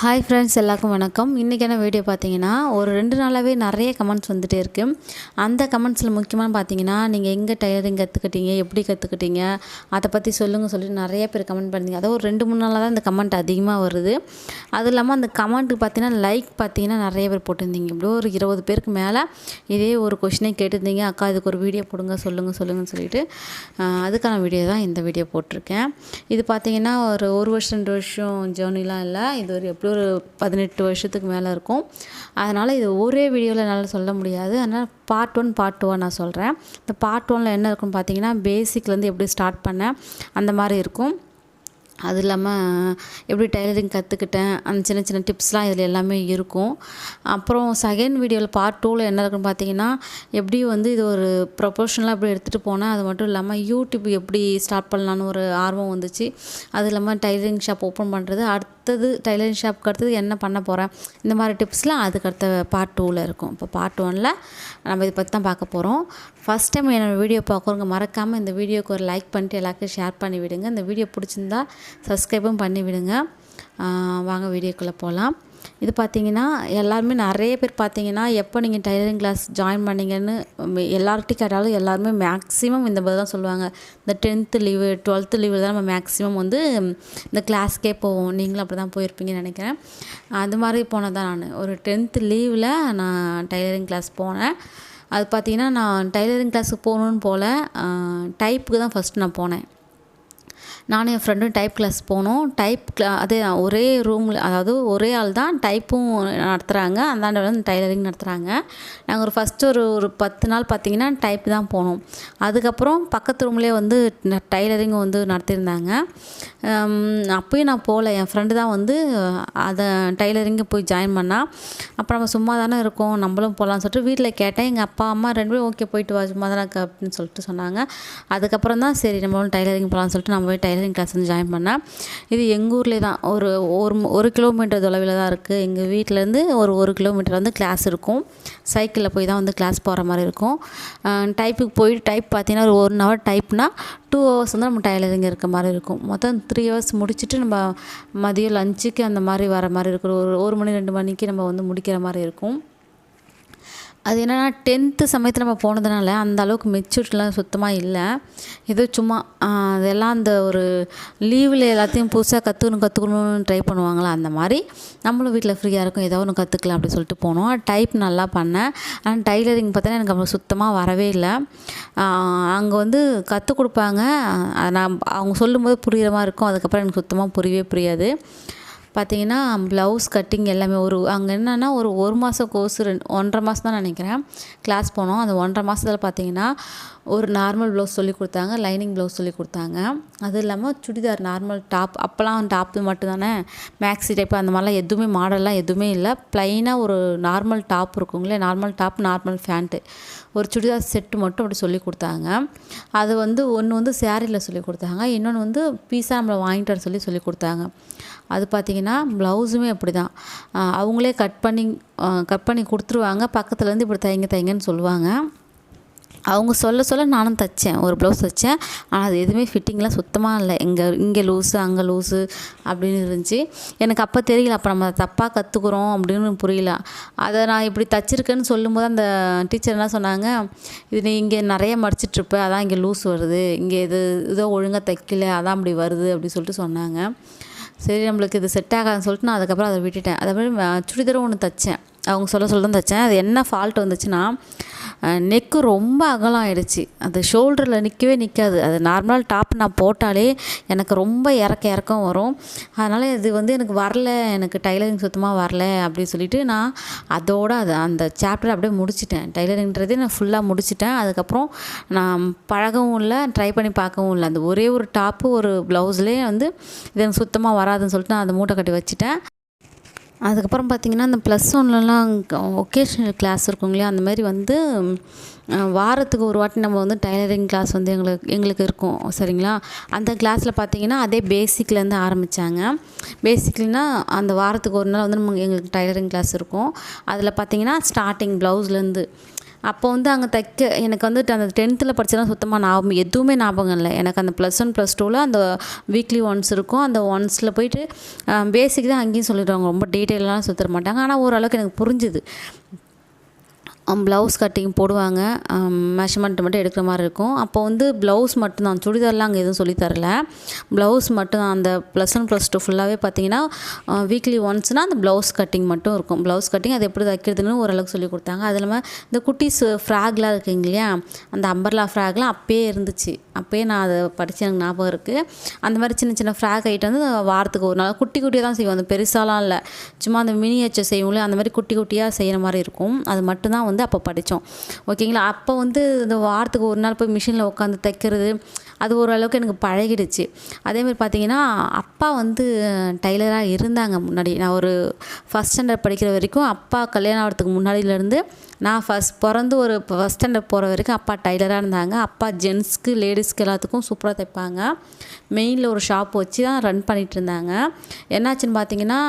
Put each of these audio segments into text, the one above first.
Hi friends எல்லாருக்கும் வணக்கம். இன்றைக்கான வீடியோ பார்த்தீங்கன்னா ஒரு ரெண்டு நாளாகவே நிறைய கமெண்ட்ஸ் வந்துகிட்டே இருக்குது அந்த கமெண்ட்ஸில் முக்கியமாக பார்த்தீங்கன்னா நீங்கள் எங்கே டயரிங் கற்றுக்கிட்டீங்க எப்படி கற்றுக்கிட்டீங்க அதை பற்றி சொல்லுங்கள் சொல்லிட்டு நிறைய பேர் கமெண்ட் பண்ணீங்க அதாவது ஒரு ரெண்டு மூணு நாளாக தான் இந்த கமெண்ட் அதிகமாக வருது. அது இல்லாமல் அந்த கமெண்ட்டுக்கு பார்த்தீங்கன்னா லைக் பார்த்தீங்கன்னா நிறைய பேர் போட்டிருந்தீங்க. இப்படியோ ஒரு இருபது பேருக்கு மேலே இதே ஒரு கொஷினே கேட்டிருந்தீங்க. அக்கா இதுக்கு ஒரு வீடியோ போடுங்க சொல்லுங்கள் சொல்லுங்கன்னு சொல்லிட்டு அதுக்கான வீடியோ தான் இந்த வீடியோ போட்டிருக்கேன். இது பார்த்தீங்கன்னா ஒரு ஒரு வருஷம் ரெண்டு வருஷம் ஜேர்னிலாம் இல்லை. இது ஒரு எப்படியும் ஒரு பதினெட்டு வருஷத்துக்கு மேலே இருக்கும். அதனால் இது ஒரே வீடியோவில் என்னால் சொல்ல முடியாது. அதனால் பார்ட் ஒன் பார்ட் டூவாக நான் சொல்கிறேன் இந்த பார்ட் ஒனில் என்ன இருக்குன்னு பார்த்தீங்கன்னா பேசிக்லேருந்து எப்படி ஸ்டார்ட் பண்ணேன் அந்த மாதிரி இருக்கும். அது இல்லாமல் எப்படி டைலரிங் கற்றுக்கிட்டேன் அந்த சின்ன சின்ன டிப்ஸ்லாம் இதில் எல்லாமே இருக்கும். அப்புறம் செகண்ட் வீடியோவில் பார்ட் டூவில் என்ன இருக்குன்னு பார்த்தீங்கன்னா எப்படி வந்து இது ஒரு ப்ரொஃபஷனலாக எப்படி எடுத்துகிட்டு போனேன் அது மட்டும் இல்லாமல் யூடியூப் எப்படி ஸ்டார்ட் பண்ணலான்னு ஒரு ஆர்வம் வந்துச்சு. அது இல்லாமல் டைலரிங் ஷாப் ஓப்பன் பண்ணுறது அடுத்தது டைலரிங் ஷாப்க்கு அடுத்தது என்ன பண்ண போகிறேன் இந்த மாதிரி டிப்ஸ்லாம் அதுக்கு அடுத்த பார்ட் டூவில் இருக்கும். இப்போ பார்ட் ஒனில் நம்ம இதை பற்றி தான் பார்க்க போகிறோம் ஃபஸ்ட் டைம் என்னோடய வீடியோ பார்க்குறவங்க மறக்காமல் இந்த வீடியோக்கு ஒரு லைக் பண்ணிட்டு எல்லாருக்கும் ஷேர் பண்ணி விடுங்க இந்த வீடியோ பிடிச்சிருந்தா சப்ஸ்கிரைபும் பண்ணிவிடுங்க. வாங்க வீடியோக்குள்ளே போகலாம் இது பார்த்தீங்கன்னா எல்லாருமே நிறைய பேர் பார்த்தீங்கன்னா எப்போ நீங்கள் டைலரிங் கிளாஸ் ஜாயின் பண்ணீங்கன்னு எல்லார்ட்டையும் கேட்டாலும் எல்லாருமே மேக்ஸிமம் இந்த மாதிரி தான் சொல்லுவாங்க. இந்த டென்த்து லீவு டுவெல்த்து லீவில் தான் நம்ம மேக்ஸிமம் வந்து இந்த கிளாஸ்க்கே போவோம். நீங்களும் அப்படி தான் போயிருப்பீங்கன்னு நினைக்கிறேன். அது மாதிரி போனது தான் நான். ஒரு டென்த்து லீவில் நான் டைலரிங் கிளாஸ் போனேன். அது பார்த்தீங்கன்னா நான் டைலரிங் கிளாஸுக்கு போகணுன்னு போல் டைப்புக்கு தான் ஃபஸ்ட் நான் போனேன். நானும் என் ஃப்ரெண்டும் டைப் கிளாஸ் போனோம். டைப் கிளா அதே ஒரே ரூமில் அதாவது ஒரே ஆள் தான் டைப்பும் நடத்துகிறாங்க அந்தாண்ட வந்து டைலரிங் நடத்துகிறாங்க நாங்கள் ஒரு ஃபஸ்ட்டு ஒரு ஒரு பத்து நாள் பார்த்திங்கன்னா டைப் தான் போனோம். அதுக்கப்புறம் பக்கத்து ரூம்லேயே வந்து டைலரிங் வந்து நடத்தியிருந்தாங்க. அப்போயும் நான் போகல என் ஃப்ரெண்டு தான் வந்து அதை டைலரிங்கை போய் ஜாயின் பண்ணால் அப்புறம் நம்ம சும்மா தானே இருக்கோம். நம்மளும் போகலான்னு சொல்லிட்டு வீட்டில் கேட்டேன். எங்கள் அப்பா அம்மா ரெண்டு பேரும் ஓகே போயிட்டு வா சும்மா தானே அப்படின்னு சொல்லிட்டு சொன்னாங்க. அதுக்கப்புறம் தான் சரி நம்மளும் டைலரிங் போகலான்னு சொல்லிட்டு நம்ம போய் டைலரிங் கிளாஸ் வந்து ஜாயின் பண்ணேன் இது எங்கள் ஊர்லேயே தான். ஒரு ஒரு ஒரு கிலோமீட்டர் தொலைவில் தான் இருக்குது எங்கள் வீட்டிலேருந்து ஒரு ஒரு கிலோமீட்டர் வந்து கிளாஸ் இருக்கும். சைக்கிளில் போய் தான் வந்து கிளாஸ் போகிற மாதிரி இருக்கும். டைப்புக்கு போய் டைப் பார்த்தீங்கன்னா ஒரு ஒன் ஹவர் டைப்னா டூ ஹவர்ஸ் வந்து நம்ம டைலரிங் இருக்க மாதிரி இருக்கும். மொத்தம் த்ரீ ஹவர்ஸ் முடிச்சுட்டு நம்ம மதியம் லஞ்சுக்கு அந்த மாதிரி வர மாதிரி இருக்கும். ஒரு ஒரு மணி ரெண்டு மணிக்கு நம்ம வந்து முடிக்கிற மாதிரி இருக்கும். அது என்னென்னா டென்த்து சமயத்தில் நம்ம போனதுனால அந்த அளவுக்கு மெச்சூரிட்டிலாம் சுத்தமாக இல்லை. ஏதோ சும்மா அதெல்லாம் அந்த ஒரு லீவில் எல்லாத்தையும் புதுசாக கற்றுக்கணும் கற்றுக்கணும்னு ட்ரை பண்ணுவாங்களா? அந்த மாதிரி நம்மளும் வீட்டில் ஃப்ரீயாக இருக்கும் ஏதோ ஒன்று கற்றுக்கலாம் அப்படின்னு சொல்லிட்டு போனோம். டைப் நல்லா பண்ணேன். ஆனால் டைலரிங் பார்த்தோன்னா எனக்கு அவ்வளோ சுத்தமாக வரவே இல்லை. அங்கே வந்து கற்றுக் கொடுப்பாங்க. நான் அவங்க சொல்லும்போது புரிகிற மாதிரி இருக்கும். அதுக்கப்புறம் எனக்கு சுத்தமாக புரியவே புரியாது. பார்த்தீங்கன்னா ப்ளவுஸ் கட்டிங் எல்லாமே ஒரு அங்கே என்னென்னா ஒரு ஒரு மாதம் கோர்ஸ் ரெண்டு ஒன்றரை மாதம் தான் நினைக்கிறேன். கிளாஸ் போனோம். அந்த ஒன்றரை மாதத்தில் பார்த்தீங்கன்னா ஒரு நார்மல் ப்ளவுஸ் சொல்லி கொடுத்தாங்க. லைனிங் ப்ளவுஸ் சொல்லி கொடுத்தாங்க. அது இல்லாமல் சுடிதார் நார்மல் டாப் அப்போல்லாம் டாப்பு மட்டும்தானே மேக்ஸி டைப் அந்த மாதிரிலாம் எதுவுமே மாடல்லாம் எதுவுமே இல்லை. ப்ளைனாக ஒரு நார்மல் டாப் இருக்குங்களே. நார்மல் டாப் நார்மல் ஃபேண்ட்டு ஒரு சுடிதார் செட்டு மட்டும் அப்படி சொல்லி கொடுத்தாங்க. அது வந்து ஒன்று வந்து சேரீயில் சொல்லி கொடுத்தாங்க. இன்னொன்று வந்து பீஸா நம்மளை வாங்கிட்டு வர சொல்லி சொல்லி கொடுத்தாங்க. அது பார்த்திங்கன்னா ப்ளவுஸுமே அப்படி தான் அவங்களே கட் பண்ணி கட் பண்ணி கொடுத்துருவாங்க. பக்கத்துலேருந்து இப்படி தைங்க தைங்கன்னு சொல்லுவாங்க. அவங்க சொல்ல சொல்ல நானும் தைச்சேன். ஒரு ப்ளவுஸ் தைச்சேன். ஆனால் அது எதுவுமே ஃபிட்டிங்லாம் சுத்தமாக இல்லை. இங்கே இங்கே லூஸு அங்கே லூஸு அப்படின்னு இருந்துச்சு. எனக்கு அப்போ தெரியல. அப்போ நம்ம தப்பாக கற்றுக்குறோம் அப்படின்னு புரியல. அதை நான் இப்படி தச்சிருக்கேன்னு சொல்லும்போது அந்த டீச்சர் என்ன சொன்னாங்க இது நீ இங்கே நிறைய மடிச்சிட்ருப்ப அதான் இங்கே லூஸ் வருது. இங்கே இது இதோ ஒழுங்காக தைக்கல. அதான் அப்படி வருது. அப்படின்னு சொல்லிட்டு சொன்னாங்க. சரி நம்மளுக்கு இது செட் ஆகாதுன்னு சொல்லிட்டு நான் அதுக்கப்புறம் அதை விட்டுட்டேன். அதே மாதிரி அஹ், சுடிதாரும் ஒன்று தைச்சேன். அவங்க சொல்ல சொல்ல தான் தைச்சேன். அது என்ன ஃபால்ட் வந்துச்சுன்னா நெக்கு ரொம்ப அகலம் ஆயிடுச்சு அது ஷோல்டரில் நிற்கவே நிற்காது அது நார்மலாக டாப் நான் போட்டாலே எனக்கு ரொம்ப இறக்க இறக்கம் வரும். அதனால் இது வந்து எனக்கு வரல. எனக்கு டைலரிங் சுத்தமாக வரல அப்படின்னு சொல்லிட்டு நான் அதோட அது அந்த சாப்டர் அப்படியே முடிச்சிட்டேன். டைலரிங்கிறதே நான் ஃபுல்லாக முடிச்சிட்டேன். அதுக்கப்புறம் நான் பழகவும் இல்லை ட்ரை பண்ணி பார்க்கவும் இல்லை. அந்த ஒரே ஒரு டாப்பு ஒரு ப்ளவுஸ்லேயே வந்து இது எனக்கு சுத்தமாக வராதுன்னு சொல்லிட்டு நான் அதை மூட்டை கட்டி வச்சுட்டேன். அதுக்கப்புறம் பார்த்திங்கன்னா அந்த ப்ளஸ் ஒன்லலாம் ஒகேஷ்னல் கிளாஸ் இருக்கும் இல்லையா? அந்த மாதிரி வந்து வாரத்துக்கு ஒரு வாட்டி நம்ம வந்து டைலரிங் கிளாஸ் வந்து எங்களுக்கு எங்களுக்கு இருக்கும். சரிங்களா? அந்த கிளாஸில் பார்த்தீங்கன்னா அதே பேசிக்லேருந்து ஆரம்பித்தாங்க பேசிக்லனா அந்த வாரத்துக்கு ஒரு நாள் வந்து நம்ம எங்களுக்கு டைலரிங் கிளாஸ் இருக்கும். அதில் பார்த்தீங்கன்னா ஸ்டார்டிங் ப்ளவுஸ்லேருந்து அப்போ வந்து அங்கே தைக்க எனக்கு வந்துட்டு அந்த டென்த்தில் படித்ததான் சுத்தமாக ஞாபகம் எதுவுமே ஞாபகம் இல்லை. எனக்கு அந்த ப்ளஸ் ஒன் ப்ளஸ் டூவில் அந்த வீக்லி ஒன்ஸ் இருக்கும். அந்த ஒன்ஸில் போயிட்டு பேசிக் தான் அங்கேயும் சொல்லிடுவாங்க. ரொம்ப டீட்டெயிலெலாம் சுத்தர மாட்டாங்க. ஆனால் ஓரளவுக்கு எனக்கு புரிஞ்சுது. ப்ளவுஸ் கட்டிங் போடுவாங்க. மெஷர்மெண்ட் மட்டும் எடுக்கிற மாதிரி இருக்கும். அப்போ வந்து ப்ளவுஸ் மட்டும்தான் சுடிதார்லாம் அங்கே எதுவும் சொல்லி தரல. ப்ளவுஸ் மட்டும் அந்த ப்ளஸ் ஒன் ப்ளஸ் டூ ஃபுல்லாகவே பார்த்தீங்கன்னா வீக்லி ஒன்ஸ்னால் அந்த ப்ளவுஸ் கட்டிங் மட்டும் இருக்கும். ப்ளவுஸ் கட்டிங் அது எப்படி தைக்கிறதுன்னு ஓரளவுக்கு சொல்லி கொடுத்தாங்க. அது இல்லாமல் இந்த குட்டிஸ் ஃப்ராக்லாம் இருக்குங்க இல்லையா அந்த அம்பர்லா ஃப்ராக்லாம் அப்பயே இருந்துச்சு. அப்பயே நான் அதை படித்து எனக்கு ஞாபகம் இருக்குது அந்த மாதிரி சின்ன சின்ன ஃப்ராக் ஐட்டம் வந்து வாரத்துக்கு ஒரு நாள் குட்டி குட்டியாக தான் செய்வோம். அந்த பெருசாலாம் இல்லை. சும்மா அந்த மினியேச்சர் செய்வோம்ல அந்த மாதிரி குட்டி குட்டியாக செய்கிற மாதிரி இருக்கும். அது மட்டும்தான் வந்து அப்போ படித்தோம் ஓகேங்களா அப்போ வந்து இந்த வாரத்துக்கு ஒரு நாள் போய் மிஷினில் உட்காந்து தைக்கிறது அது ஓரளவுக்கு எனக்கு பழகிடுச்சு. அதேமாதிரி பார்த்தீங்கன்னா அப்பா வந்து டைலராக இருந்தாங்க முன்னாடி. நான் ஒரு ஃபஸ்ட் ஸ்டாண்டர்ட் படிக்கிற வரைக்கும் அப்பா கல்யாணம் ஆகிறதுக்கு முன்னாடியிலேருந்து நான் ஃபஸ்ட் பிறந்து ஒரு ஃபஸ்ட் ஸ்டாண்டர்ட் போகிற வரைக்கும் அப்பா டைலராக இருந்தாங்க. அப்பா ஜென்ஸ்க்கு லேடிஸ்க்கு எல்லாத்துக்கும் சூப்பராக தைப்பாங்க. மெயினில் ஒரு ஷாப் வச்சு தான் ரன் பண்ணிகிட்டு இருந்தாங்க. என்னாச்சுன்னு பார்த்தீங்கன்னா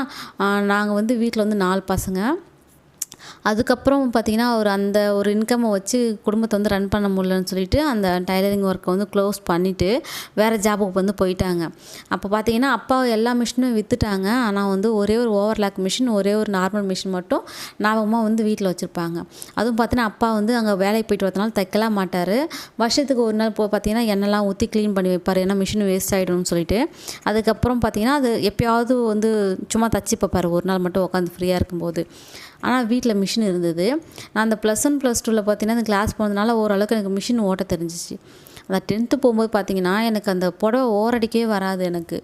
நாங்கள் வந்து வீட்டில் வந்து நாலு பசங்க. அதுக்கப்புறம் பார்த்திங்கன்னா அவர் அந்த ஒரு இன்கம்மை வச்சு குடும்பத்தை வந்து ரன் பண்ண முடியலன்னு சொல்லிட்டு அந்த டைலரிங் ஒர்க்கை வந்து க்ளோஸ் பண்ணிவிட்டு வேறு ஜாபுக்கு வந்து போயிட்டாங்க. அப்போ பார்த்தீங்கன்னா அப்பா எல்லா மிஷினும் விற்றுட்டாங்க ஆனால் வந்து ஒரே ஒரு ஓவர்லாக் மிஷின் ஒரே ஒரு நார்மல் மிஷின் மட்டும் ஞாபகமாக வந்து வீட்டில் வச்சுருப்பாங்க. அதுவும் பார்த்தீங்கன்னா அப்பா வந்து அங்கே வேலைக்கு போயிட்டு வரதுனால தைக்கலாம் மாட்டார். வருஷத்துக்கு ஒரு நாள் போ பார்த்தீங்கன்னா எண்ணெய்லாம் ஊற்றி க்ளீன் பண்ணி வைப்பார். ஏன்னா மிஷின் வேஸ்ட் ஆகிடும்னு சொல்லிட்டு. அதுக்கப்புறம் பார்த்திங்கன்னா அது எப்பயாவது வந்து சும்மா தச்சு பார்ப்பார் ஒரு நாள் மட்டும் உட்காந்து ஃப்ரீயாக இருக்கும்போது. ஆனால் வீட்டில் மிஷின் இருந்தது. நான் அந்த ப்ளஸ் ஒன் ப்ளஸ் டூவில் பார்த்தீங்கன்னா அந்த கிளாஸ் போனதுனால ஓரளவுக்கு எனக்கு மிஷின் ஓட்ட தெரிஞ்சிச்சு. அந்த டென்த்து போகும்போது பார்த்தீங்கன்னா எனக்கு அந்த புடவை ஓரடிக்கவே வராது எனக்கு.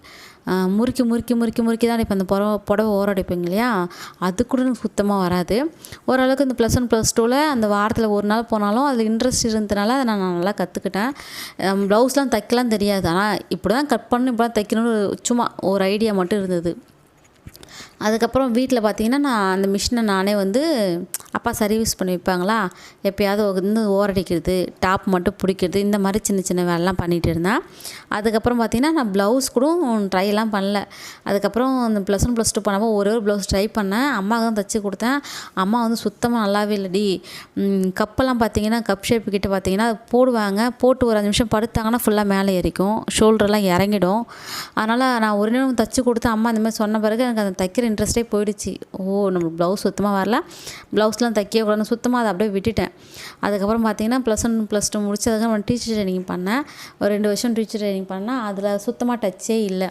முறுக்கி முறுக்கி முறுக்கி முறுக்கி தான் இப்போ அந்த புடவை புடவை ஓரடிப்பேங்க இல்லையா? அது கூட எனக்கு சுத்தமாக வராது. ஓரளவுக்கு இந்த ப்ளஸ் ஒன் ப்ளஸ் டூவில் அந்த வாரத்தில் ஒரு நாள் போனாலும் அதில் இன்ட்ரெஸ்ட் இருந்ததுனால அதை நான் நல்லா கற்றுக்கிட்டேன் ப்ளவுஸ்லாம் தைக்கலாம் தெரியாது. ஆனால் இப்படி தான் கட் பண்ணணும் இப்படி தான் தைக்கணும்னு சும்மா ஒரு ஐடியா மட்டும் இருந்தது. அதுக்கப்புறம் வீட்டில் பார்த்தீங்கன்னா நான் அந்த மிஷினை நானே வந்து அப்பா சர்வீஸ் பண்ணி வைப்பாங்களா? எப்போயாவது வந்து ஓரடிக்கிறது டாப் மட்டும் பிடிக்கிறது இந்த மாதிரி சின்ன சின்ன வேலைலாம் பண்ணிகிட்டு இருந்தேன். அதுக்கப்புறம் பார்த்தீங்கன்னா நான் ப்ளவுஸ் கூட ட்ரைலாம் பண்ணல. அதுக்கப்புறம் அந்த ப்ளஸ் ஒன் ப்ளஸ் டூ பண்ணாமல் ஒரே ஒரு ப்ளவுஸ் ட்ரை பண்ணேன். அம்மாவுக்கு தான் தைச்சி கொடுத்தேன். அம்மா வந்து சுத்தமாக நல்லாவே இல்லடி கப்பெல்லாம் பார்த்தீங்கன்னா கப் ஷேப் கிட்ட பார்த்தீங்கன்னா போடுவாங்க. போட்டு ஒரு அஞ்சு நிமிஷம் படுத்தாங்கன்னா ஃபுல்லாக மேலே ஏறிக்கும் ஷோல்டர்லாம் இறங்கிடும். அதனால் நான் ஒரு நிமிஷம் தைச்சி கொடுத்து அம்மா இந்த மாதிரி சொன்ன பிறகு எனக்கு அந்த தைக்கிற இன்ட்ரெஸ்ட்டே போயிடுச்சு. ஓ நம்மளுக்கு ப்ளவுஸ் சுத்தமாக வரல. ப்ளவுஸ்லாம் தைக்கவே கூடாதுன்னு சுத்தமாக அதை அப்படியே விட்டுட்டேன். அதுக்கப்புறம் பார்த்தீங்கன்னா ப்ளஸ் ஒன் ப்ளஸ் டூ முடிச்சதுக்கப்புறம் டீச்சர் ட்ரைனிங் பண்ணேன். ஒரு ரெண்டு வருஷம் டீச்சர் ட்ரைனிங் பண்ணேன். அதில் சுத்தமாக டச்சே இல்லை.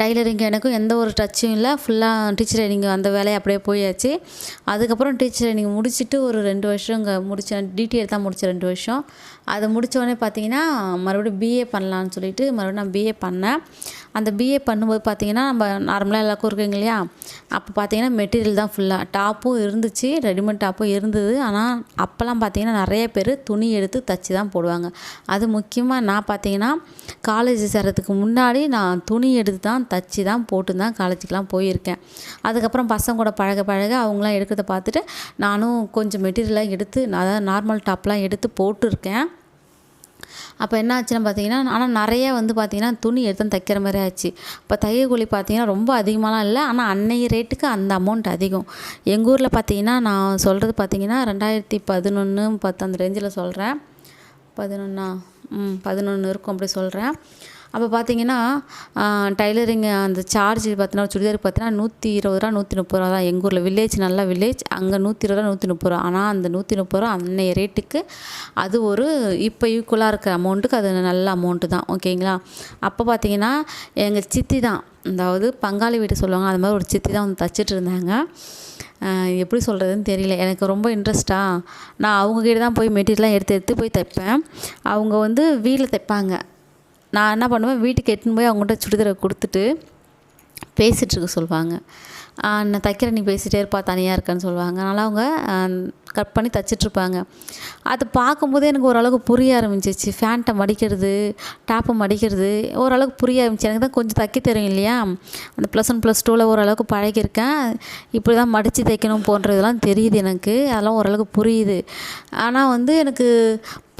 டைலரிங் எனக்கும் எந்த ஒரு டச்சும் இல்லை. ஃபுல்லாக டீச்சர் ட்ரைனிங் அந்த வேலையை அப்படியே போயாச்சு. அதுக்கப்புறம் டீச்சர் ட்ரைனிங் முடிச்சுட்டு ஒரு ரெண்டு வருஷம் இங்கே முடித்தேன் டிடிஎல் தான் முடித்தேன் ரெண்டு வருஷம். அதை முடித்தோடனே பார்த்தீங்கன்னா மறுபடியும் பிஏ பண்ணலான்னு சொல்லிட்டு மறுபடியும் நான் பிஏ பண்ணேன். அந்த பிஏ பண்ணும்போது பார்த்தீங்கன்னா நம்ம நார்மலாக எல்லாருக்கும் இருக்குங்க இல்லையா? அப்போ பார்த்தீங்கன்னா மெட்டீரியல் தான் ஃபுல்லாக டாப்பும் இருந்துச்சு ரெடிமேட் டாப்பும் இருந்தது. ஆனால் அப்போல்லாம் பார்த்தீங்கன்னா நிறைய பேர் துணி எடுத்து தச்சு தான் போடுவாங்க. அது முக்கியமாக நான் பார்த்தீங்கன்னா காலேஜ் சேர்கிறதுக்கு முன்னாடி நான் துணி எடுத்து தான் தச்சு தான் போட்டு தான் காலேஜுக்கெலாம் போயிருக்கேன். அதுக்கப்புறம் பசங்க கூட பழக பழக அவங்களாம் எடுக்கிறத பார்த்துட்டு நானும் கொஞ்சம் மெட்டீரியலாக எடுத்து அதாவது நார்மல் டாப்லாம் எடுத்து போட்டிருக்கேன். அப்போ என்ன ஆச்சுன்னு பார்த்தீங்கன்னா ஆனால் நிறைய வந்து பார்த்திங்கன்னா துணி எடுத்து தைக்கிற மாதிரி ஆச்சு. இப்போ தையல் கூலி பார்த்தீங்கன்னா ரொம்ப அதிகமாகலாம் இல்லை. ஆனால் அன்னைய ரேட்டுக்கு அந்த அமௌண்ட் அதிகம். எங்கள் ஊரில் பார்த்தீங்கன்னா நான் சொல்கிறது பார்த்தீங்கன்னா ரெண்டாயிரத்தி பதினொன்று பத்து அந்த ரேஞ்சில் சொல்கிறேன் பதினொன்றா ம் பதினொன்று இருக்கும் அப்படி சொல்கிறேன் அப்போ பார்த்தீங்கன்னா டைலரிங் அந்த சார்ஜ் பார்த்தீங்கன்னா சுடிதார் பார்த்தீங்கன்னா நூற்றி இருபது ரூபா நூற்றி முப்பது ரூபா தான். எங்கள் ஊரில் வில்லேஜ் நல்ல வில்லேஜ் அங்கே நூற்றி இருபது ரூபா நூற்றி முப்பது ரூபா. ஆனால் அந்த நூற்றி முப்பது ரூபா அன்னைய ரேட்டுக்கு அது ஒரு இப்போ ஈக்குவலாக இருக்கிற அமௌண்ட்டுக்கு அது நல்ல அமௌண்ட்டு தான். ஓகேங்களா அப்போ பார்த்தீங்கன்னா எங்கள் சித்தி தான். அதாவது பங்காளி வீடு சொல்லுவாங்க. அது மாதிரி ஒரு சித்தி தான் வந்து தச்சிட்டு இருந்தாங்க. எப்படி சொல்கிறதுன்னு தெரியல. எனக்கு ரொம்ப இன்ட்ரெஸ்ட்டாக நான் அவங்கக்கிட்ட தான் போய் மெட்டீரியல்லாம் எடுத்து எடுத்து போய் தைப்பேன். அவங்க வந்து வீட்டில் தைப்பாங்க. நான் என்ன பண்ணுவேன் வீட்டுக்கு எட்டுன்னு போய் அவங்ககிட்ட சுடிதாரை கொடுத்துட்டு பேசிகிட்ருக்க சொல்லுவாங்க. நான் தைக்கிற நீ பேசிகிட்டே இருப்பா தனியாக இருக்கேன்னு சொல்லுவாங்க. அதனால் அவங்க கட் பண்ணி தைச்சிட்ருப்பாங்க. அதை பார்க்கும்போதே எனக்கு ஓரளவுக்கு புரிய ஆரம்பிச்சிச்சு. ஃபேண்ட்டை மடிக்கிறது டாப்பை மடிக்கிறது ஓரளவுக்கு புரிய ஆரம்பிச்சு. எனக்கு தான் கொஞ்சம் தைக்க தெரியும் இல்லையா? அந்த ப்ளஸ் ஒன் ப்ளஸ் டூவில் ஓரளவுக்கு பழகியிருக்கேன். இப்படி தான் மடித்து தைக்கணும் போன்றதெல்லாம் தெரியுது எனக்கு. அதெல்லாம் ஓரளவுக்கு புரியுது. ஆனால் வந்து எனக்கு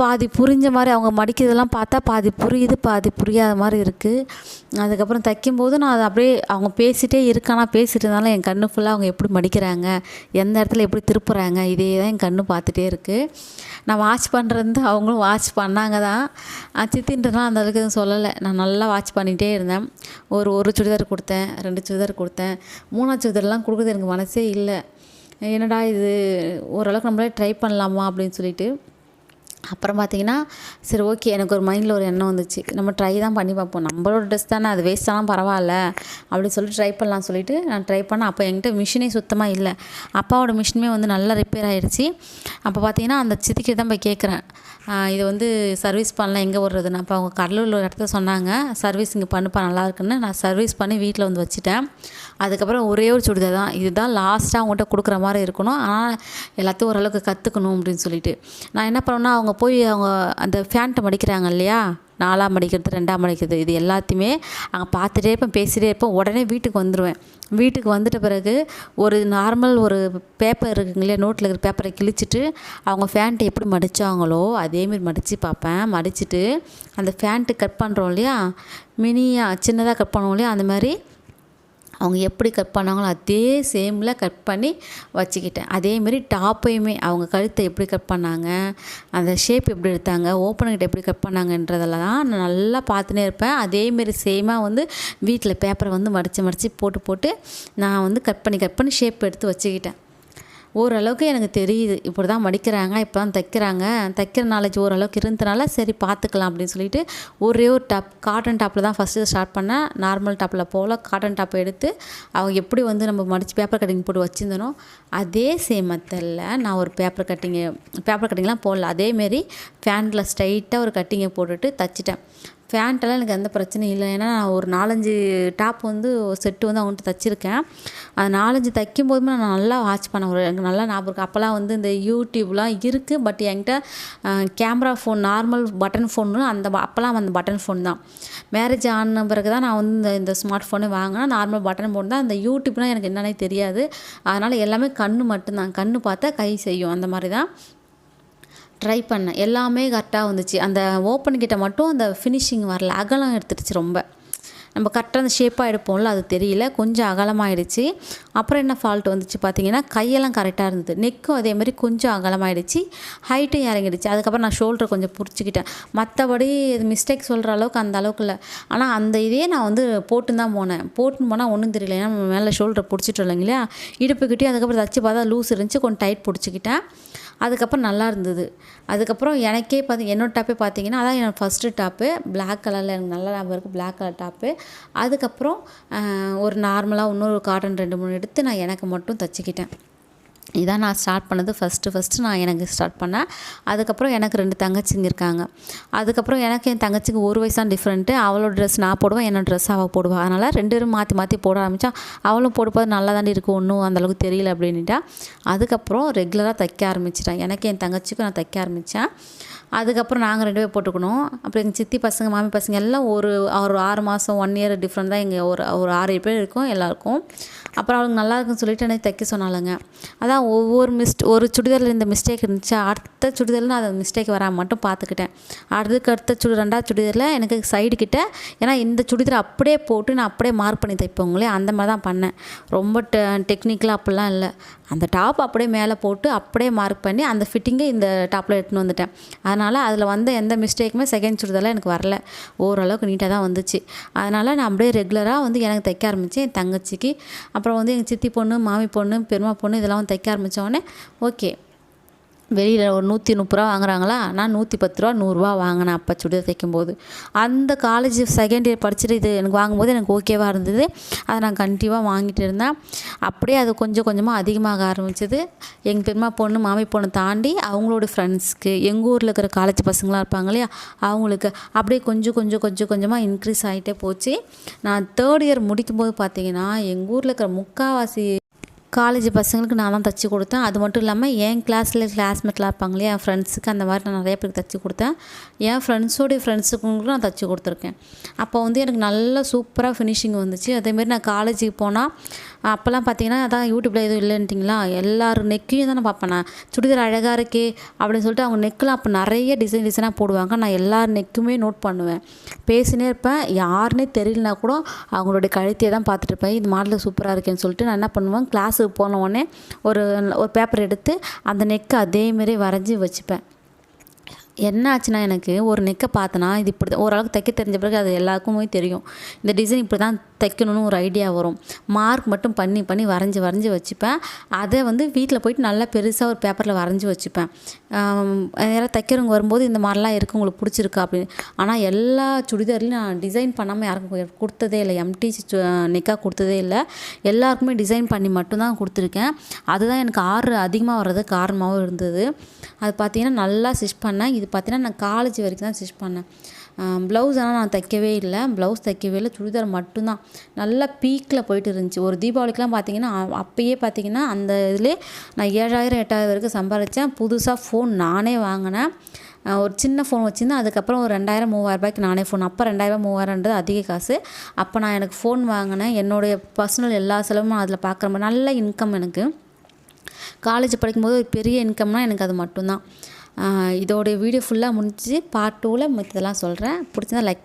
பாதி புரிஞ்ச மாதிரி அவங்க மடிக்கிறதெல்லாம் பார்த்தா பாதி புரியுது பாதி புரியாத மாதிரி இருக்குது அதுக்கப்புறம் தைக்கும்போது நான் அதை அப்படியே அவங்க பேசிகிட்டே இருக்கானா பேசிட்டு இருந்தாலும் என் கண்ணு ஃபுல்லாக அவங்க எப்படி மடிக்கிறாங்க எந்த இடத்துல எப்படி திருப்புறாங்க இதே தான் என் கண்ணு பார்த்துட்டே இருக்குது நான் வாட்ச் பண்ணுறது அவங்களும் வாட்ச் பண்ணாங்க தான். சித்தின்றதுலாம் அந்த அளவுக்கு எதுவும் சொல்லலை. நான் நல்லா வாட்ச் பண்ணிகிட்டே இருந்தேன். ஒரு ஒரு சுடிதார் கொடுத்தேன் ரெண்டு சுடிதார் கொடுத்தேன். மூணாவது சுடிதார்லாம் கொடுக்குறது எனக்கு மனசே இல்லை. என்னடா இது? ஓரளவுக்கு நம்மளே ட்ரை பண்ணலாமா அப்படின்னு சொல்லிட்டு அப்புறம் பார்த்தீங்கன்னா சரி ஓகே எனக்கு ஒரு மைண்டில் ஒரு எண்ணம் வந்துச்சு. நம்ம ட்ரை தான் பண்ணி பார்ப்போம். நம்மளோட ட்ரெஸ் தானே அது வேஸ்ட் ஆனால் பரவாயில்ல அப்படின்னு சொல்லிட்டு ட்ரை பண்ணலாம் சொல்லிட்டு நான் ட்ரை பண்ணேன். அப்போ என்கிட்ட மிஷினே சுத்தமாக இல்லை. அப்பாவோட மிஷினுமே வந்து நல்லா ரிப்பேர் ஆகிடுச்சி அப்போ பார்த்தீங்கன்னா அந்த சித்திக்கிட்ட தான் போய் கேட்குறேன். இது வந்து சர்வீஸ் பண்ணலாம் எங்கே விட்றதுன்னு அப்போ அவங்க கடலூரில் ஒரு இடத்துல சொன்னாங்க சர்வீஸ் இங்கே பண்ணுப்பா நல்லா இருக்குன்னு. நான் சர்வீஸ் பண்ணி வீட்டில் வந்து வச்சுட்டேன். அதுக்கப்புறம் ஒரே ஒரு சுடிதார் தான். இதுதான் லாஸ்ட்டாக அவங்ககிட்ட கொடுக்குற மாதிரி இருக்கணும். ஆனால் எல்லாத்தையும் ஓரளவுக்கு கற்றுக்கணும் அப்படின்னு சொல்லிட்டு. நான் என்ன பண்ணேன்னா அவங்க போய் அவங்க அந்த ஃபேண்ட்டை மடிக்கிறாங்க இல்லையா? நாலாம் மடிக்கிறது ரெண்டாம் மடிக்கிறது இது எல்லாத்தையுமே அங்கே பார்த்துட்டே இருப்பேன் பேசிகிட்டே இருப்பேன். உடனே வீட்டுக்கு வந்துடுவேன் வீட்டுக்கு வந்துட்ட பிறகு ஒரு நார்மல் ஒரு பேப்பர் இருக்குங்க இல்லையா நோட்டில் இருக்கிற பேப்பரை கிழிச்சிட்டு அவங்க ஃபேண்ட்டை எப்படி மடித்தாங்களோ அதேமாரி மடித்து பார்ப்பேன். மடிச்சுட்டு அந்த ஃபேண்ட்டு கட் பண்ணுறோம் இல்லையா? மினியாக சின்னதாக கட் பண்ணுவோம் இல்லையா? அந்த மாதிரி அவங்க எப்படி கட் பண்ணாங்களோ அதே சேமில் கட் பண்ணி வச்சுக்கிட்டேன். அதேமாரி டாப்பையுமே அவங்க கழுத்தை எப்படி கட் பண்ணாங்க அந்த ஷேப் எப்படி எடுத்தாங்க ஓப்பன்கிட்ட எப்படி கட் பண்ணாங்கன்றதெல்லாம் நான் நல்லா பார்த்துனே இருப்பேன். அதேமாரி சேமாக வந்து வீட்டில் பேப்பரை வந்து மடித்து மடித்து போட்டு போட்டு நான் வந்து கட் பண்ணி கட் பண்ணி ஷேப் எடுத்து வச்சுக்கிட்டேன். ஓரளவுக்கு எனக்கு தெரியுது. இப்படி தான் மடிக்கிறாங்க இப்போ தான் தைக்கிறாங்க. தைக்கிற நாலேஜ் ஓரளவுக்கு இருந்தனால சரி பார்த்துக்கலாம் அப்படின்னு சொல்லிட்டு ஒரே ஒரு டாப் காட்டன் டாப்பில் தான் ஃபஸ்ட்டு ஸ்டார்ட் பண்ணேன். நார்மல் டாப்பில் போல் காட்டன் டாப்பை எடுத்து அவங்க எப்படி வந்து நம்ம மடித்து பேப்பர் கட்டிங் போட்டு வச்சுருந்தனோ அதே சேம் மெத்தடில் நான் ஒரு பேப்பர் கட்டிங்கு பேப்பர் கட்டிங்லாம் போடல. அதேமாரி ஃபேனில் ஸ்ட்ரைட்டாக ஒரு கட்டிங்கை போட்டுட்டு தச்சிட்டேன். ஃபேண்ட்டெல்லாம் எனக்கு எந்த பிரச்சனையும் இல்லை. ஏன்னா நான் ஒரு நாலஞ்சு டாப் வந்து செட்டு வந்து அவங்கள்ட்ட தைச்சிருக்கேன். அது நாலஞ்சு தைக்கும் போதுமே நான் நல்லா வாட்ச் பண்ணேன் ஒரு எனக்கு நல்லா ஞாபகம் இருக்குது அப்போல்லாம் வந்து இந்த யூடியூப்லாம் இருக்குது பட் என்கிட்ட camera phone normal button phone அந்த அப்போல்லாம் அந்த பட்டன் ஃபோன் தான். மேரேஜ் ஆன பிறகு தான் நான் வந்து இந்த ஸ்மார்ட் ஃபோனே வாங்கினேன். நார்மல் பட்டன் ஃபோன் தான். அந்த யூடியூப்னால் எனக்கு என்னன்னே தெரியாது. அதனால் எல்லாமே கண் மட்டும்தான். கண் பார்த்தா கை செய்யும். அந்த மாதிரி தான். ட்ரை பண்ணேன். எல்லாமே கரெக்டாக வந்துச்சு. அந்த ஓப்பன் கிட்ட மட்டும் அந்த ஃபினிஷிங் வரல. அகலம் எடுத்துடுச்சு ரொம்ப. நம்ம கரெக்டாக அந்த ஷேப்பாக எடுப்போம்ல அது தெரியல. கொஞ்சம் அகலமாகிடுச்சு அப்புறம் என்ன ஃபால்ட் வந்துச்சு பார்த்தீங்கன்னா கையெல்லாம் கரெக்டாக இருந்தது. நெக்கும் அதே மாதிரி கொஞ்சம் அகலமாகிடுச்சு ஹைட்டும் இறங்கிடுச்சு. அதுக்கப்புறம் நான் ஷோல்டர் கொஞ்சம் பிடிச்சிக்கிட்டேன். மற்றபடி இது மிஸ்டேக் சொல்கிற அளவுக்கு அந்த அளவுக்கு இல்லை. ஆனால் அந்த இதே நான் வந்து போட்டுன்னு தான் போனேன். போட்டுன்னு போனால் ஒன்றும் தெரியல. ஏன்னா மேலே ஷோல்டர் பிடிச்சிட்டு இல்லைங்களா இடுப்புக்கிட்டே அதுக்கப்புறம் தச்சு பார்த்தா லூஸ் இருந்துச்சு. கொஞ்சம் டைட் பிடிச்சிக்கிட்டேன். அதுக்கப்புறம் நல்லா இருந்தது அதுக்கப்புறம் எனக்கே பார்த்து என்னோட டாப்பே பார்த்தீங்கன்னா அதான் என்னோடய ஃபஸ்ட்டு டாப்பு. பிளாக் கலரில் எனக்கு நல்லா ஞாபகம் இருக்குது பிளாக் கலர் டாப்பு. அதுக்கப்புறம் ஒரு நார்மலாக இன்னொரு காட்டன் ரெண்டு மூணு எடுத்து நான் எனக்கு மட்டும் தச்சுக்கிட்டேன். இதான் நான் ஸ்டார்ட் பண்ணது. ஃபஸ்ட்டு ஃபஸ்ட்டு நான் எனக்கு ஸ்டார்ட் பண்ணேன். அதுக்கப்புறம் எனக்கு ரெண்டு தங்கச்சிங்க இருக்காங்க அதுக்கப்புறம் எனக்கு என் தங்கச்சிக்கு ஒரு வயசு தான் டிஃப்ரெண்ட்டு அவளோட ட்ரெஸ் நான் போடுவேன் என்னோட ட்ரெஸ் அவள் போடுவாள் அதனால் ரெண்டு பேரும் மாற்றி மாற்றி போட ஆரம்பித்தா அவளும் போடும்போது நல்லா தாண்டி இருக்கும் ஒன்றும் அந்தளவுக்கு தெரியல அப்படின்ட்டா அதுக்கப்புறம் ரெகுலராக தைக்க ஆரம்பிச்சிட்டேன். எனக்கு என் தங்கச்சிக்கும் நான் தைக்க ஆரம்பித்தேன் அதுக்கப்புறம் நாங்கள் ரெண்டு பேர் போட்டுக்கணும். அப்புறம் எங்கள் சித்தி பசங்க மாமி பசங்க எல்லாம் ஒரு ஒரு ஆறு மாதம் ஒன் இயர் டிஃப்ரெண்ட் தான் எங்கள் ஒரு ஒரு ஆறு பேர் இருக்கும் எல்லாருக்கும். அப்புறம் அவளுக்கு நல்லா இருக்குன்னு சொல்லிட்டு எனக்கு தைக்க சொன்னாலுங்க அதான் ஒவ்வொரு மிஸ்ட் ஒரு சுடிதாரில் இந்த மிஸ்டேக் இருந்துச்சு. அடுத்த சுடிதாரில் நான் அந்த மிஸ்டேக் வராமல் மட்டும் பார்த்துக்கிட்டேன். அதுக்கு அடுத்த சுடி ரெண்டாவது சுடிதாரில் எனக்கு சைடு கிட்ட ஏன்னா இந்த சுடிதார் அப்படியே போட்டு நான் அப்படியே மார்க் பண்ணி தைப்போங்களே அந்த மாதிரி தான் பண்ணேன். ரொம்ப டெ டெக்னிக்கலாக அப்படிலாம் இல்லை. அந்த டாப் அப்படியே மேலே போட்டு அப்படியே மார்க் பண்ணி அந்த ஃபிட்டிங்கை இந்த டாப்பில் எடுத்துன்னு வந்துட்டேன். அதனால் அதில் வந்த எந்த மிஸ்டேக்குமே செகண்ட் சுடுதெல்லாம் எனக்கு வரல. ஓரளவுக்கு நீட்டாக தான் வந்துச்சு. அதனால் நான் அப்படியே ரெகுலராக வந்து எனக்கு தைக்க ஆரம்பித்தேன் என் தங்கச்சிக்கு அப்புறம் வந்து எங்கள் சித்தி பொண்ணு மாமி பொண்ணு பெருமா பொண்ணு இதெல்லாம் வந்து தைக்க ஆரம்பித்தோடனே ஓகே வெளியில் ஒரு நூற்றி முப்பது ரூபா வாங்குறாங்களா? நான் நூற்றி பத்து ரூபா நூறுரூவா வாங்கினேன் அப்போ சுடிதார் தைக்கும்போது. அந்த காலேஜ் செகண்ட் இயர் படிச்சுட்டு இது எனக்கு வாங்கும்போது எனக்கு ஓகேவாக இருந்தது. அதை நான் கண்டிப்பாக வாங்கிட்டு இருந்தேன். அப்படியே அது கொஞ்சம் கொஞ்சமாக அதிகமாக ஆரம்பிச்சது. எங்கள் பெருமா பொண்ணு மாமி பொண்ணு தாண்டி அவங்களோட ஃப்ரெண்ட்ஸ்க்கு எங்கள் ஊரில் இருக்கிற காலேஜ் பசங்களாம் இருப்பாங்க இல்லையா? அவங்களுக்கு அப்படியே கொஞ்சம் கொஞ்சம் கொஞ்சம் கொஞ்சமாக இன்க்ரீஸ் ஆகிட்டே போச்சு. நான் தேர்ட் இயர் முடிக்கும்போது பார்த்தீங்கன்னா எங்கள் ஊரில் இருக்கிற முக்கால்வாசி காலேஜ் பசங்களுக்கு நான் தான் தைச்சி கொடுத்தேன். அது மட்டும் இல்லாமல் என் கிளாஸில் கிளாஸ்மேட்லாம் இருப்பாங்க இல்லையா என் ஃப்ரெண்ட்ஸுக்கு அந்த மாதிரி நான் நிறைய பேருக்கு தைச்சி கொடுத்தேன். என் ஃப்ரெண்ட்ஸோடைய ஃப்ரெண்ட்ஸுக்கும் நான் தைச்சி கொடுத்துருக்கேன். அப்போ வந்து எனக்கு நல்ல சூப்பராக ஃபினிஷிங் வந்துச்சு. அதேமாரி நான் காலேஜுக்கு போனால் அப்போல்லாம் பார்த்தீங்கன்னா அதான் யூடியூப்பில் எதுவும் இல்லைன்ட்டிங்களா? எல்லார் நெக்கையும் தானே பார்ப்பேன் நான். சுடிதார் அழகாக இருக்கே அப்படின்னு சொல்லிட்டு அவங்க நெக்கெலாம் அப்போ நிறைய டிசைன் டிசைனாக போடுவாங்க. நான் எல்லார் நெக்குமே நோட் பண்ணுவேன். பேசினே இருப்பேன். யாருன்னே தெரியலனா கூட அவங்களுடைய கழுத்தையே தான் பார்த்துட்டு இருப்பேன். இது மாடல் சூப்பராக இருக்கேன்னு சொல்லிட்டு நான் என்ன பண்ணுவேன்? கிளாஸுக்கு போன உடனே ஒரு ஒரு பேப்பர் எடுத்து அந்த நெக்கை அதேமாரி வரைஞ்சி வச்சுப்பேன். என்ன ஆச்சுன்னா எனக்கு ஒரு நெக்கை பார்த்தனா இது இப்படி தான் ஓரளவுக்கு தைக்க தெரிஞ்ச பிறகு அது எல்லாருக்குமே தெரியும். இந்த டிசைன் இப்படி தான் தைக்கணும்னு ஒரு ஐடியா வரும். மார்க் மட்டும் பண்ணி பண்ணி வரைஞ்சி வரைஞ்சி வச்சுப்பேன். அதை வந்து வீட்டில் போயிட்டு நல்லா பெருசாக ஒரு பேப்பரில் வரைஞ்சி வச்சுப்பேன். யாராவது தைக்கிறவங்க வரும்போது இந்த மாதிரிலாம் இருக்குது உங்களுக்கு பிடிச்சிருக்கா அப்படின்னு. ஆனால் எல்லா சுடிதார்லையும் நான் டிசைன் பண்ணாமல் யாருக்கும் கொடுத்ததே இல்லை. எம்டி நெக்காக கொடுத்ததே இல்லை. எல்லாருக்குமே டிசைன் பண்ணி மட்டும்தான் கொடுத்துருக்கேன். அதுதான் எனக்கு ஆர்டர் அதிகமாக வர்றது காரணமாகவும் இருந்தது. அது பார்த்தீங்கன்னா நல்லா ஸ்டிச் பண்ணேன். இது பார்த்தீங்கன்னா நான் காலேஜ் வரைக்கும் தான் ஸ்டிச் பண்ணேன். ப்ளவுஸ் ஆனால் நான் தைக்கவே இல்லை. ப்ளவுஸ் தைக்கவே இல்லை. சுடிதார் மட்டும்தான். நல்லா பீக்கில் போயிட்டு இருந்துச்சு. ஒரு தீபாவளிக்கெலாம் பார்த்தீங்கன்னா அப்போயே பார்த்தீங்கன்னா அந்த இதிலே நான் ஏழாயிரம் எட்டாயிரம் வரைக்கும் சம்பாதிச்சேன் புதுசாக ஃபோன் நானே வாங்கினேன். ஒரு சின்ன ஃபோன் வச்சுருந்தேன். அதுக்கப்புறம் ஒரு ரெண்டாயிரம் மூவாயிரம் ரூபாய்க்கு நானே ஃபோன் அப்போ ரெண்டாயிரம் மூவாயிரன்றது அதிக காசு. அப்போ நான் எனக்கு ஃபோன் வாங்கினேன். என்னுடைய பர்சனல் எல்லா செலவும் அதில் பார்க்குற மாதிரி நல்ல இன்கம் எனக்கு. காலேஜ் படிக்கும்போது ஒரு பெரிய இன்கம்னால் எனக்கு அது மட்டும்தான். இதோடைய வீடியோ ஃபுல்லாக முடிஞ்சு பார்ட் டூவில் மற்றதெல்லாம் சொல்கிறேன் பிடிச்சிருந்தா லைக் பண்ணி